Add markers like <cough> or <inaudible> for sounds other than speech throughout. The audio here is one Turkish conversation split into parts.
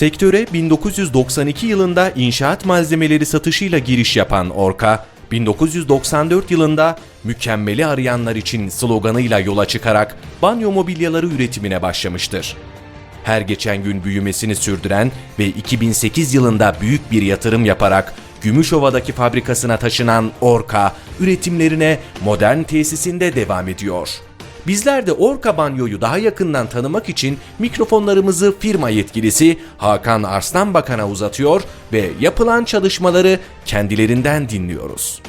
Sektöre 1992 yılında inşaat malzemeleri satışıyla giriş yapan Orka, 1994 yılında mükemmeli arayanlar için sloganıyla yola çıkarak banyo mobilyaları üretimine başlamıştır. Her geçen gün büyümesini sürdüren ve 2008 yılında büyük bir yatırım yaparak Gümüşova'daki fabrikasına taşınan Orka, üretimlerine modern tesisinde devam ediyor. Bizler de Orka Banyo'yu daha yakından tanımak için mikrofonlarımızı firma yetkilisi Hakan Arslan Bakan'a uzatıyor ve yapılan çalışmaları kendilerinden dinliyoruz.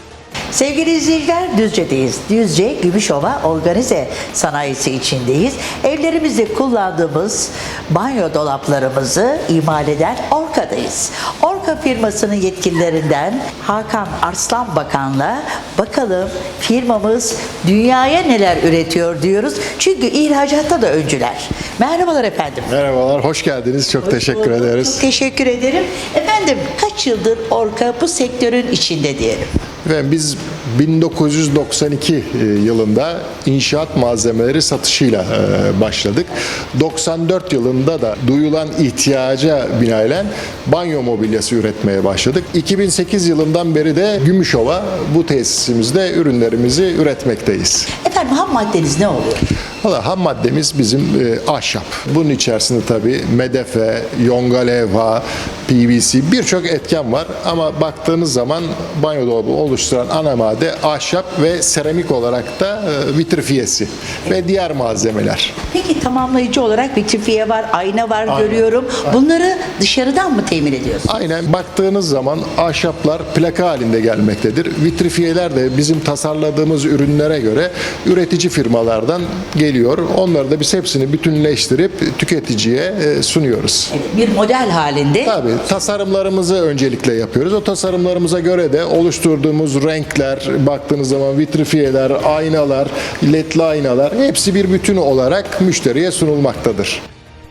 Sevgili izleyiciler Düzce'deyiz. Düzce Gümüşova Organize Sanayisi içindeyiz. Evlerimizde kullandığımız banyo dolaplarımızı imal eden Orka'dayız. Orka firmasının yetkililerinden Hakan Arslan Bakan'la bakalım firmamız dünyaya neler üretiyor diyoruz. Çünkü ihracatta da öncüler. Merhabalar efendim. Merhabalar, hoş geldiniz. Çok teşekkür Çok ederiz. teşekkür ederim. Efendim kaç yıldır Orka bu sektörün içinde diyelim. Ve biz 1992 e, yılında inşaat malzemeleri satışıyla e, başladık. 94 yılında da duyulan ihtiyaca binaen banyo mobilyası üretmeye başladık. 2008 yılından beri de Gümüşova bu tesisimizde ürünlerimizi üretmekteyiz. Efendim ham maddeniz ne oluyor? Valla ham maddemiz bizim e, ahşap. Bunun içerisinde tabii medefe, yonga levha, PVC birçok etken var ama baktığınız zaman banyo dolabı oluşturan ana madde ahşap ve seramik olarak da e, vitrifiyesi ve diğer malzemeler. Peki tamamlayıcı olarak vitrifiye var, ayna var Aynen. görüyorum. Bunları dışarıdan mı temin ediyorsun? Aynen baktığınız zaman ahşaplar plaka halinde gelmektedir. Vitrifiyeler de bizim tasarladığımız ürünlere göre üretici firmalardan geliyor. Onları da biz hepsini bütünleştirip tüketiciye e, sunuyoruz. Bir model halinde. Tabii tasarımlarımızı öncelikle yapıyoruz. O tasarımlarımıza göre de oluşturduğumuz renkler, baktığınız zaman vitrifiyeler, aynalar, ledli aynalar hepsi bir bütün olarak müşteriye sunulmaktadır.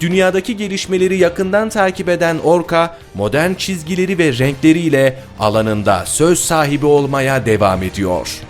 Dünyadaki gelişmeleri yakından takip eden Orka, modern çizgileri ve renkleriyle alanında söz sahibi olmaya devam ediyor.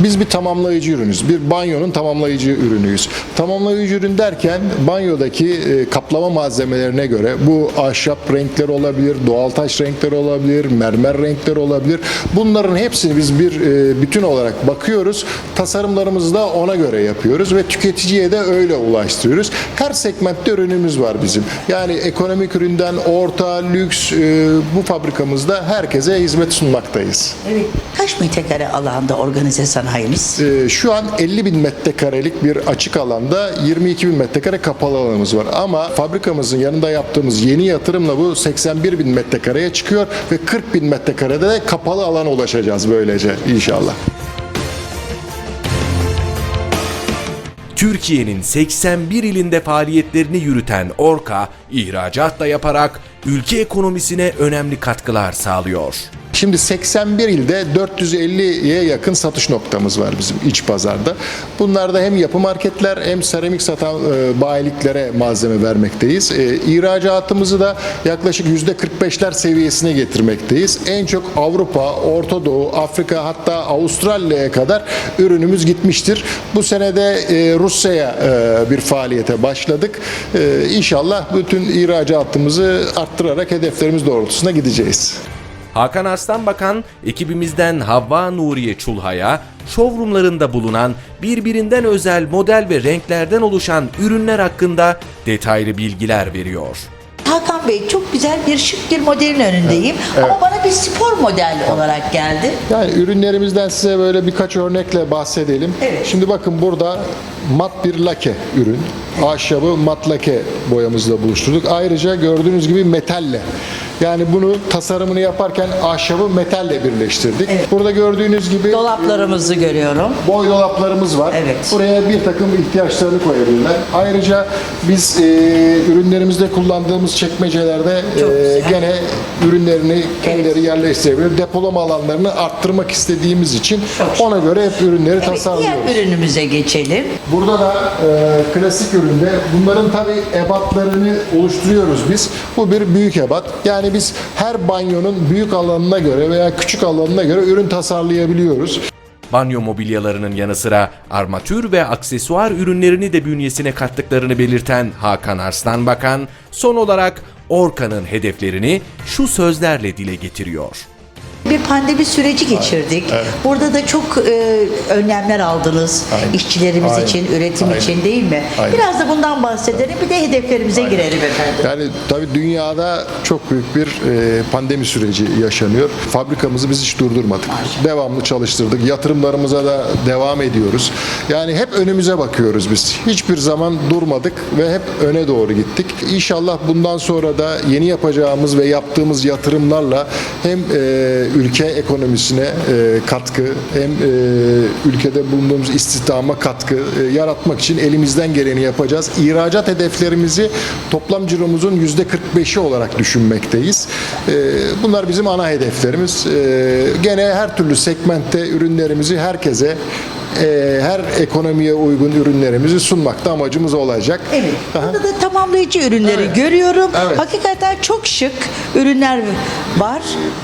Biz bir tamamlayıcı ürünüz. Bir banyonun tamamlayıcı ürünüyüz. Tamamlayıcı ürün derken banyodaki e, kaplama malzemelerine göre bu ahşap renkler olabilir, doğal taş renkleri olabilir, mermer renkleri olabilir. Bunların hepsini biz bir e, bütün olarak bakıyoruz. Tasarımlarımızı da ona göre yapıyoruz ve tüketiciye de öyle ulaştırıyoruz. Her segmentte ürünümüz var bizim. Yani ekonomik üründen orta, lüks e, bu fabrikamızda herkese hizmet sunmaktayız. Evet. Kaç metrekare alanda organize sanayimiz? Ee, Şu an 50 bin metrekarelik bir açık alanda 22 bin metrekare kapalı alanımız var. Ama fabrikamızın yanında yaptığımız yeni yatırımla bu 81 bin metrekareye çıkıyor ve 40 bin metrekarede de kapalı alana ulaşacağız böylece inşallah. Türkiye'nin 81 ilinde faaliyetlerini yürüten Orka, ihracat da yaparak ülke ekonomisine önemli katkılar sağlıyor. Şimdi 81 ilde 450'ye yakın satış noktamız var bizim iç pazarda. Bunlarda hem yapı marketler hem seramik satan e, bayiliklere malzeme vermekteyiz. E, ihracatımızı da yaklaşık %45'ler seviyesine getirmekteyiz. En çok Avrupa, Orta Doğu, Afrika hatta Avustralya'ya kadar ürünümüz gitmiştir. Bu senede e, Rusya'ya e, bir faaliyete başladık. E, İnşallah bütün ihracatımızı arttırarak hedeflerimiz doğrultusunda gideceğiz. Hakan Arslan Bakan, ekibimizden Havva Nuriye Çulha'ya, showroomlarında bulunan birbirinden özel model ve renklerden oluşan ürünler hakkında detaylı bilgiler veriyor. Hakan Bey çok güzel bir şık bir modelin önündeyim. Ama bana bir spor model olarak geldi. Yani ürünlerimizden size böyle birkaç örnekle bahsedelim. Evet. Şimdi bakın burada mat bir lake ürün. Ahşabı mat lake boyamızla buluşturduk. Ayrıca gördüğünüz gibi metalle. Yani bunu tasarımını yaparken ahşabı metalle birleştirdik. Burada gördüğünüz gibi Dolaplarımızı görüyorum. boy dolaplarımız var. Evet. Buraya bir takım ihtiyaçlarını koyabilirler. Ayrıca biz e, ürünlerimizde kullandığımız çekmecelerde Çok e, gene ürünlerini kendileri yerleştirebilir. Depolama alanlarını arttırmak istediğimiz için ona göre hep ürünleri Evet, tasarlıyoruz. diğer ürünümüze geçelim. Burada da e, klasik üründe bunların tabi ebatlarını oluşturuyoruz biz. Bu bir büyük ebat. Yani biz her banyonun büyük alanına göre veya küçük alanına göre ürün tasarlayabiliyoruz. banyo mobilyalarının yanı sıra armatür ve aksesuar ürünlerini de bünyesine kattıklarını belirten Hakan Arslan Bakan, son olarak Orka'nın hedeflerini şu sözlerle dile getiriyor. Bir pandemi süreci geçirdik. Burada da çok e, önlemler aldınız. Aynen. işçilerimiz Aynen. için, üretim Aynen. için değil mi? Aynen. Biraz da bundan bahsedelim. Bir de hedeflerimize girelim efendim. Yani tabii dünyada çok büyük bir e, pandemi süreci yaşanıyor. Fabrikamızı biz hiç durdurmadık. Devamlı çalıştırdık. Yatırımlarımıza da devam ediyoruz. Yani hep önümüze bakıyoruz biz. Hiçbir zaman durmadık ve hep öne doğru gittik. İnşallah bundan sonra da yeni yapacağımız ve yaptığımız yatırımlarla hem e, ülke ekonomisine e, katkı hem e, ülkede bulunduğumuz istihdama katkı e, yaratmak için elimizden geleni yapacağız. İhracat hedeflerimizi toplam ciromuzun yüzde 45'i olarak düşünmekteyiz. E, bunlar bizim ana hedeflerimiz. E, gene her türlü segmentte ürünlerimizi herkese e, her ekonomiye uygun ürünlerimizi sunmakta amacımız olacak. Evet. Aha. Burada da tamamlayıcı ürünleri Evet. görüyorum. Evet. Hakikaten çok şık ürünler var.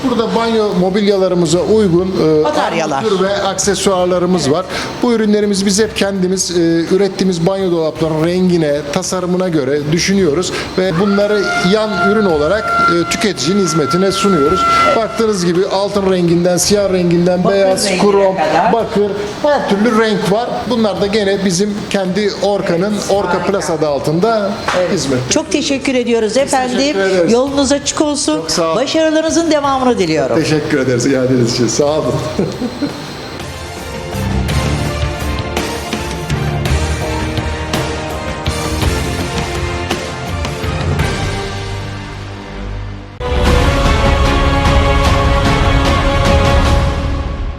Burada banyo mobilyalarımıza uygun e, Bataryalar. ve aksesuarlarımız var. Bu ürünlerimizi biz hep kendimiz e, ürettiğimiz banyo dolaplarının rengine, tasarımına göre düşünüyoruz ve bunları yan ürün olarak e, tüketicinin hizmetine sunuyoruz. Baktığınız gibi altın renginden, siyah renginden, Bakır beyaz, krom, kadar. bakır her türlü renk var. Bunlar da gene bizim kendi Orka'nın Orka. Plus adı altında hizmet. Çok teşekkür ediyoruz efendim. teşekkür ederiz. Yolunuz açık olsun. Çok sağ olun. Başarılarınızın devamını diliyorum. Teşekkür ederiz iadeniz için. Sağ olun. <laughs>